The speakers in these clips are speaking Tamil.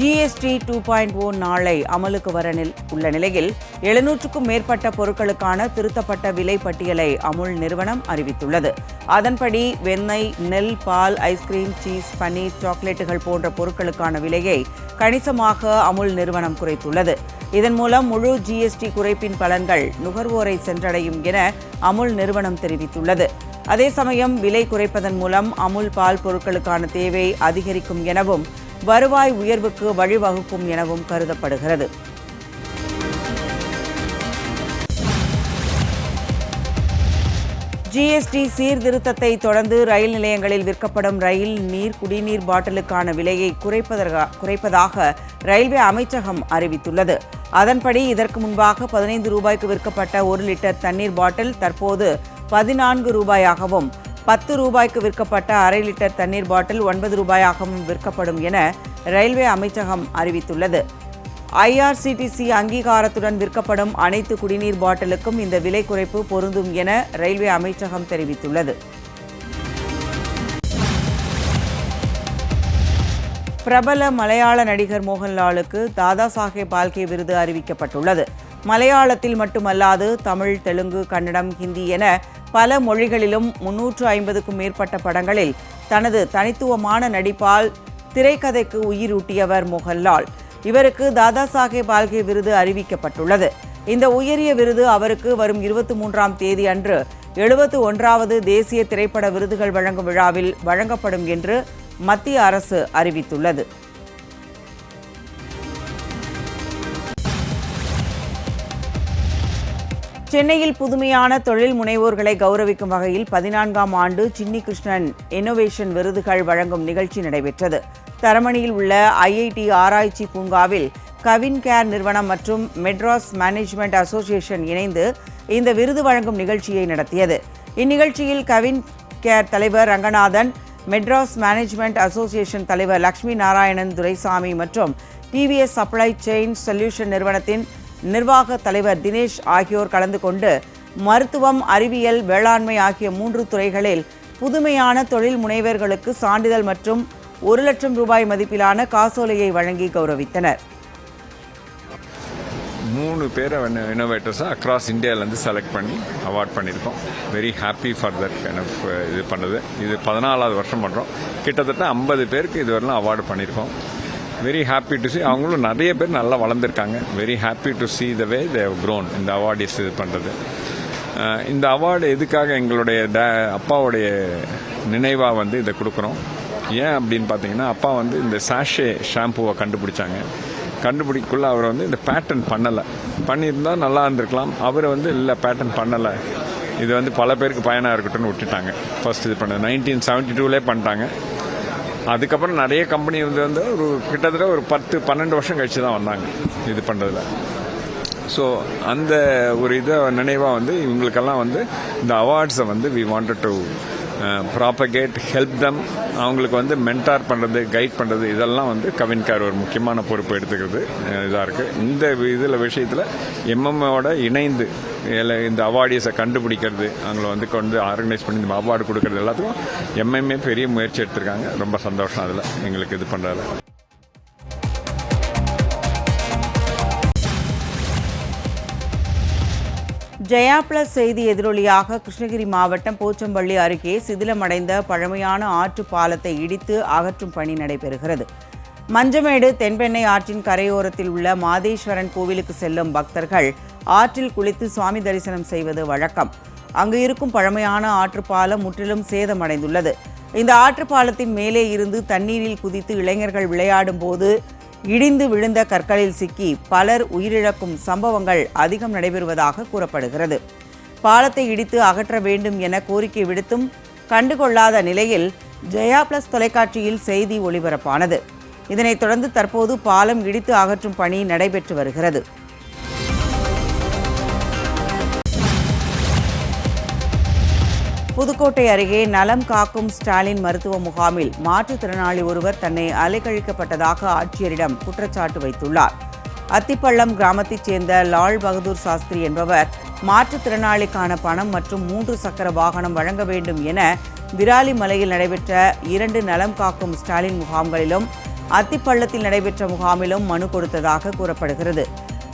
ஜிஎஸ்டி டூ பாயிண்ட் ஓ நாளை அமலுக்கு வர உள்ள நிலையில் எழுநூற்றுக்கும் மேற்பட்ட பொருட்களுக்கான திருத்தப்பட்ட விலை பட்டியலை அமுல் நிறுவனம் அறிவித்துள்ளது. அதன்படி வெண்ணெய் நெல் பால் ஐஸ்கிரீம் சீஸ் பன்னீர் சாக்லேட்டுகள் போன்ற பொருட்களுக்கான விலையை கணிசமாக அமுல் நிறுவனம் குறைத்துள்ளது. இதன் மூலம் முழு ஜிஎஸ்டி குறைப்பின் பலன்கள் நுகர்வோரை சென்றடையும் என அமுல் நிறுவனம் தெரிவித்துள்ளது. அதே சமயம் விலை குறைப்பதன் மூலம் அமுல் பால் பொருட்களுக்கான தேவை அதிகரிக்கும் எனவும் வருவாய் உயர்வுக்கு வழிவகுக்கும் எனவும் கருதப்படுகிறது. ஜிஎஸ்டி சீர்திருத்தத்தை தொடர்ந்து ரயில் நிலையங்களில் விற்கப்படும் ரயில் நீர் குடிநீர் பாட்டிலுக்கான விலையை குறைப்பதற்கா குறைப்பதாக ரயில்வே அமைச்சகம் அறிவித்துள்ளது. அதன்படி இதற்கு முன்பாக பதினைந்து ரூபாய்க்கு விற்கப்பட்ட ஒரு லிட்டர் தண்ணீர் பாட்டில் தற்போது பதினான்கு ரூபாயாகவும் பத்து ரூபாய்க்கு விற்கப்பட்ட அரை லிட்டர் தண்ணீர் பாட்டில் ஒன்பது ரூபாயாகவும் விற்கப்படும் என ரயில்வே அமைச்சகம் அறிவித்துள்ளது. ஐஆர்சிடிசி அங்கீகாரத்துடன் விற்கப்படும் அனைத்து குடிநீர் பாட்டிலுக்கும் இந்த விலை குறைப்பு பொருந்தும் என ரயில்வே அமைச்சகம் தெரிவித்துள்ளது. பிரபல மலையாள நடிகர் மோகன்லாலுக்கு தாதா சாஹேப் பால்கே விருது அறிவிக்கப்பட்டுள்ளது. மலையாளத்தில் மட்டுமல்லாது தமிழ் தெலுங்கு கன்னடம் ஹிந்தி என பல மொழிகளிலும் முன்னூற்று ஐம்பதுக்கும் மேற்பட்ட படங்களில் தனது தனித்துவமான நடிப்பால் திரைக்கதைக்கு உயிரூட்டியவர் மோகன்லால். இவருக்கு தாதா சாஹேப் பால்கே விருது அறிவிக்கப்பட்டுள்ளது. இந்த உயரிய விருது அவருக்கு வரும் இருபத்தி மூன்றாம் தேதி அன்று எழுபத்து ஒன்றாவது தேசிய திரைப்பட விருதுகள் வழங்கும் விழாவில் வழங்கப்படும் என்று மத்திய அரசு அறிவித்துள்ளது. சென்னையில் புதுமையான தொழில் முனைவோர்களை கௌரவிக்கும் வகையில் பதினான்காம் ஆண்டு சின்னி கிருஷ்ணன் இன்னோவேஷன் விருதுகள் வழங்கும் நிகழ்ச்சி நடைபெற்றது. தரமணியில் உள்ள ஐஐடி ஆராய்ச்சி பூங்காவில் கவின் கேர் நிறுவனம் மற்றும் மெட்ராஸ் மேனேஜ்மெண்ட் அசோசியேஷன் இணைந்து இந்த விருது வழங்கும் நிகழ்ச்சியை நடத்தியது. இந்நிகழ்ச்சியில் கவின் கேர் தலைவர் ரங்கநாதன் மெட்ராஸ் மேனேஜ்மெண்ட் அசோசியேஷன் தலைவர் லக்ஷ்மி நாராயணன் துரைசாமி மற்றும் டிவிஎஸ் சப்ளை செயின் சொல்யூஷன் நிறுவனத்தின் நிர்வாக தலைவர் தினேஷ் ஆகியோர் கலந்து கொண்டு மருத்துவம் அறிவியல் வேளாண்மை ஆகிய மூன்று துறைகளில் புதுமையான தொழில் முனைவர்களுக்கு சான்றிதழ் மற்றும் ஒரு லட்சம் ரூபாய் மதிப்பிலான காசோலையை வழங்கி கௌரவித்தனர். மூணு பேரை வந்து இன்னோவேட்டர்ஸாக அக்ராஸ் இந்தியாவிலேருந்து செலக்ட் பண்ணி அவார்ட் பண்ணியிருக்கோம். வெரி ஹாப்பி ஃபார் தட் எனக்கு இது பண்ணது. இது பதினாலாவது வருஷம் பண்ணுறோம் கிட்டத்தட்ட ஐம்பது பேருக்கு இதுவரைலாம் அவார்டு பண்ணியிருக்கோம். வெரி ஹாப்பி டு சி அவங்களும் நிறைய பேர் நல்லா வளர்ந்துருக்காங்க. Very happy to see the way they grown இந்த அவார்டிஸ் இது பண்ணுறது இந்த அவார்டு எதுக்காக எங்களுடைய ட அப்பாவுடைய நினைவாக வந்து இதை கொடுக்குறோம்? ஏன் அப்படின்னு பார்த்தீங்கன்னா அப்பா வந்து இந்த சாஷே ஷாம்புவை கண்டுபிடிச்சாங்க. கண்டுபிடிக்குள்ள அவர் வந்து இந்த பேட்டர்ன் பண்ணலை. பண்ணியிருந்தா நல்லா இருந்திருக்கலாம். அவர் வந்து இல்லை பேட்டர்ன் பண்ணலை. இது வந்து பல பேருக்கு பயனாக இருக்கட்டும்னு விட்டுட்டாங்க. ஃபர்ஸ்ட் இது பண்ணது. நைன்டீன் செவன்ட்டி டூலே பண்ணிட்டாங்க. அதுக்கப்புறம் நிறைய கம்பெனி வந்து வந்து ஒரு கிட்டத்தட்ட ஒரு பத்து பன்னெண்டு வருஷம் கழிச்சு தான் வந்தாங்க இது பண்ணுறதுல ஸோ அந்த ஒரு இதை நினைவாக வந்து இவங்களுக்கெல்லாம் வந்து இந்த அவார்ட்ஸை வந்து we wanted to propagate help them அவங்களுக்கு வந்து மென்டார் பண்ணுறது கைட் பண்ணுறது இதெல்லாம் வந்து கவின்கார் ஒரு முக்கியமான பொறுப்பு எடுத்துக்கிறது. இதாக இருக்குது இந்த இதில் விஷயத்தில் எம்எம்மோட இணைந்து எல்லாம் இந்த அவார்டிஸை கண்டுபிடிக்கிறது அவங்கள வந்து கொண்டு ஆர்கனைஸ் பண்ணி இந்த அவார்டு கொடுக்கறது எல்லாத்துக்கும் எம்எம்ஏ பெரிய முயற்சி எடுத்திருக்காங்க. ரொம்ப சந்தோஷம் அதில் எங்களுக்கு இது பண்ணுறது ஜெயா பிளஸ் செய்தி எதிரொலியாக கிருஷ்ணகிரி மாவட்டம் போச்சம்பள்ளி அருகே சிதிலமடைந்த பழமையான ஆற்று பாலத்தை இடித்து அகற்றும் பணி நடைபெறுகிறது. மஞ்சமேடு தென்பெண்ணை ஆற்றின் கரையோரத்தில் உள்ள மாதேஸ்வரன் கோவிலுக்கு செல்லும் பக்தர்கள் ஆற்றில் குளித்து சுவாமி தரிசனம் செய்வது வழக்கம். அங்கு இருக்கும் பழமையான ஆற்றுப்பாலம் முற்றிலும் சேதமடைந்துள்ளது. இந்த ஆற்றுப்பாலத்தின் மேலே இருந்து தண்ணீரில் குதித்து இளைஞர்கள் விளையாடும் போது இடிந்து விழுந்த கற்களில் சிக்கி பலர் உயிரிழக்கும் சம்பவங்கள் அதிகம் நடைபெறுவதாக கூறப்படுகிறது. பாலத்தை இடித்து அகற்ற வேண்டும் என கோரிக்கை விடுத்தும் கண்டுகொள்ளாத நிலையில் ஜெயா பிளஸ் தொலைக்காட்சியில் செய்தி ஒளிபரப்பானது. இதனைத் தொடர்ந்து தற்போது பாலம் இடித்து அகற்றும் பணி நடைபெற்று வருகிறது. புதுக்கோட்டை அருகே நலம் காக்கும் ஸ்டாலின் மருத்துவ முகாமில் மாற்றுத்திறனாளி ஒருவர் தன்னை அலைக்கழிக்கப்பட்டதாக ஆட்சியரிடம் குற்றச்சாட்டு வைத்துள்ளார். அத்திப்பள்ளம் கிராமத்தைச் சேர்ந்த லால் பகதூர் சாஸ்திரி என்பவர் மாற்றுத்திறனாளிக்கான பணம் மற்றும் மூன்று சக்கர வாகனம் வழங்க வேண்டும் என விராலிமலையில் நடைபெற்ற இரண்டு நலம் காக்கும் ஸ்டாலின் முகாம்களிலும் அத்திப்பள்ளத்தில் நடைபெற்ற முகாமிலும் மனு கொடுத்ததாக கூறப்படுகிறது.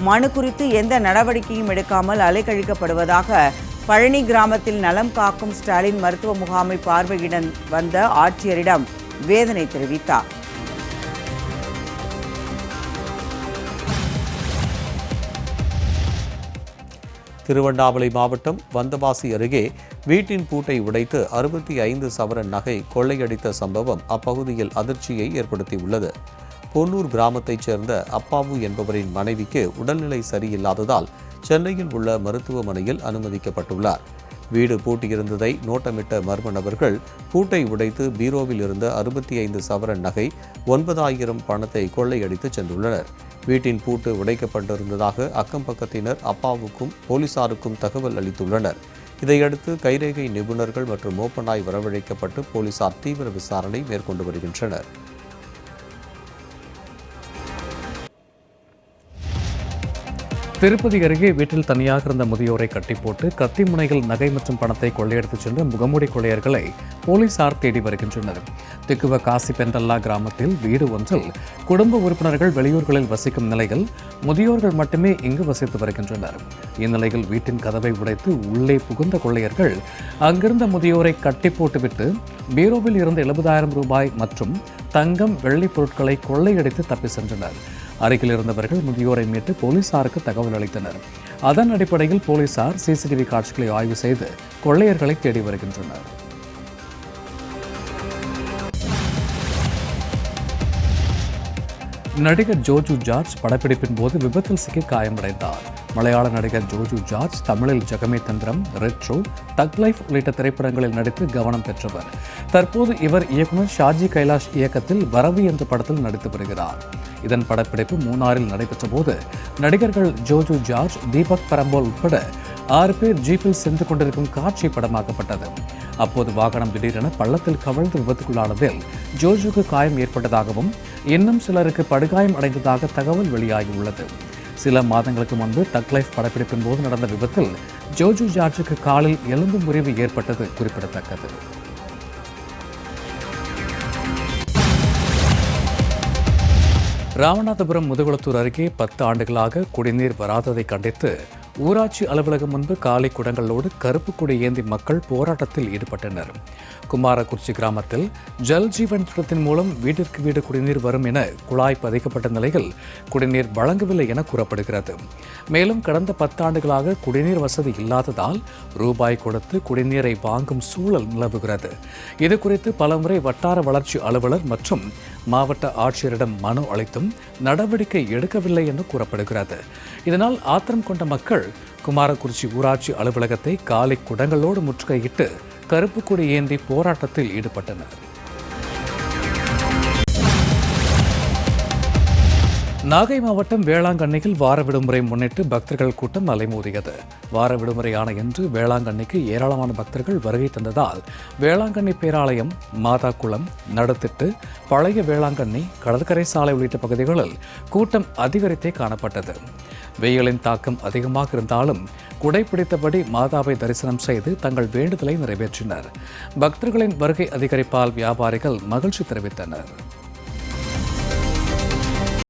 மனு குறித்து எந்த நடவடிக்கையும் எடுக்காமல் அலைக்கழிக்கப்படுவதாக பழனி கிராமத்தில் நலம் காக்கும் ஸ்டாலின் மருத்துவ முகாமை பார்வையிட வந்த ஆட்சியரிடம் வேதனை தெரிவித்தார். திருவண்ணாமலை மாவட்டம் வந்தவாசி அருகே வீட்டின் பூட்டை உடைத்து அறுபத்தி ஐந்து சவரன் நகை கொள்ளையடித்த சம்பவம் அப்பகுதியில் அதிர்ச்சியை ஏற்படுத்தியுள்ளது. பொன்னூர் கிராமத்தைச் சேர்ந்த அப்பாவு என்பவரின் மனைவிக்கு உடல்நிலை சரியில்லாததால் சென்னையில் உள்ள மருத்துவமனையில் அனுமதிக்கப்பட்டுள்ளார். வீடு பூட்டியிருந்ததை நோட்டமிட்ட மர்ம நபர்கள் பூட்டை உடைத்து பீரோவில் இருந்த அறுபத்தி ஐந்து சவரன் நகை ஒன்பதாயிரம் பணத்தை கொள்ளையடித்து சென்றுள்ளனர். வீட்டின் பூட்டு உடைக்கப்பட்டிருந்ததாக அக்கம் பக்கத்தினர் அப்பாவுக்கும் போலீசாருக்கும் தகவல் அளித்துள்ளனர். இதையடுத்து கைரேகை நிபுணர்கள் மற்றும் மோப்பனாய் வரவழைக்கப்பட்டு போலீசார் தீவிர விசாரணை மேற்கொண்டு வருகின்றனர். திருப்பதி அருகே வீட்டில் தனியாக இருந்த முதியோரை கட்டி போட்டு கத்தி முனைகள் நகை மற்றும் பணத்தை கொள்ளையடித்துச் சென்ற முகமூடி கொள்ளையர்களை போலீசார் தேடி வருகின்றனர். திக்குவ காசி பெண்டல்லா கிராமத்தில் வீடு ஒன்றில் குடும்ப உறுப்பினர்கள் வெளியூர்களில் வசிக்கும் நிலையில் முதியோர்கள் மட்டுமே இங்கு வசித்து வருகின்றனர். இந்நிலையில் வீட்டின் கதவை உடைத்து உள்ளே புகுந்த கொள்ளையர்கள் அங்கிருந்த முதியோரை கட்டி போட்டுவிட்டு பீரோவில் இருந்த எழுபதாயிரம் ரூபாய் மற்றும் தங்கம் வெள்ளி பொருட்களை கொள்ளையடித்து தப்பி சென்றனர். அருகில் இருந்தவர்கள் முதியோரை மீட்டு போலீசாருக்கு தகவல் அளித்தனர். அதன் அடிப்படையில் போலீசார் சிசிடிவி காட்சிகளை ஆய்வு செய்து கொள்ளையர்களை தேடி வருகின்றனர். நடிகர் ஜோஜு ஜார்ஜ் படப்பிடிப்பின் போது விபத்தில் சிக்கி காயமடைந்தார். மலையாள நடிகர் ஜோஜு ஜார்ஜ் தமிழில் ஜெகமே தந்திரம் ரெட்ரோ தக் லைஃப் உள்ளிட்ட திரைப்படங்களில் நடித்து கவனம் பெற்றவர். தற்போது இவர் இயக்குனர் ஷாஜி கைலாஷ் இயக்கத்தில் வரவு என்ற படத்தில் நடித்து வருகிறார். இதன் படப்பிடிப்பு மூணாறில் நடைபெற்ற போது நடிகர்கள் ஜோஜு ஜார்ஜ் தீபக் பரம்போல் உட்பட ஆறு பேர் ஜீப்பில் சென்று கொண்டிருக்கும் காட்சி படமாக்கப்பட்டது. அப்போது வாகனம் திடீரென பள்ளத்தில் கவிழ்ந்து விபத்துக்குள்ளானதில் ஜோஜுக்கு காயம் ஏற்பட்டதாகவும் இன்னும் சிலருக்கு படுகாயம் அடைந்ததாக தகவல் வெளியாகியுள்ளது. சில மாதங்களுக்கு முன்பு டக் லைஃப் படப்பிடிப்பின் போது நடந்த விபத்தில் ஜோஜு ஜார்ஜுக்கு காலில் எலும்பு முறிவு ஏற்பட்டது குறிப்பிடத்தக்கது. ராமநாதபுரம் முதுகுளத்தூர் அருகே பத்து ஆண்டுகளாக குடிநீர் வராததை கண்டித்து ஊராட்சி அலுவலகம் முன்பு காலை குடங்களோடு கருப்பு கொடி ஏந்தி மக்கள் போராட்டத்தில் ஈடுபட்டனர். குமாரக்குறிச்சி கிராமத்தில் ஜல் ஜீவன் திட்டத்தின் மூலம் வீட்டிற்கு வீடு குடிநீர் வரும் என குழாய் பதிக்கப்பட்ட நிலையில் குடிநீர் வழங்கவில்லை என கூறப்படுகிறது. மேலும் கடந்த பத்தாண்டுகளாக குடிநீர் வசதி இல்லாததால் ரூபாய் கொடுத்து குடிநீரை வாங்கும் சூழல் நிலவுகிறது. இது குறித்து பலமுறை வட்டார வளர்ச்சி அலுவலர் மற்றும் மாவட்ட ஆட்சியரிடம் மனு அளித்தும் நடவடிக்கை எடுக்கவில்லை என்று கூறப்படுகிறது. இதனால் ஆத்திரம் கொண்ட மக்கள் குமாரக்குறிச்சி ஊராட்சி அலுவலகத்தை காலை குடங்களோடு முற்றுகையிட்டு கருப்பு கொடி ஏந்தி போராட்டத்தில் ஈடுபட்டனர். நாகை மாவட்டம் வேளாங்கண்ணியில் வார விடுமுறை முன்னிட்டு பக்தர்கள் கூட்டம் அலைமோதியது. வார விடுமுறையான இன்று வேளாங்கண்ணிக்கு ஏராளமான பக்தர்கள் வருகை தந்ததால் வேளாங்கண்ணி பேராலயம் மாதா குளம் நடுத்திட்டு பழைய வேளாங்கண்ணி கடற்கரை சாலை உள்ளிட்ட பகுதிகளில் கூட்டம் அதிகரித்தே காணப்பட்டது. வெயிலின் தாக்கம் அதிகமாக இருந்தாலும் குடை பிடித்தபடி மாதாவை தரிசனம் செய்து தங்கள் வேண்டுதலை நிறைவேற்றினர். பக்தர்களின் வருகை அதிகரிப்பால் வியாபாரிகள் மகிழ்ச்சி தெரிவித்தனர்.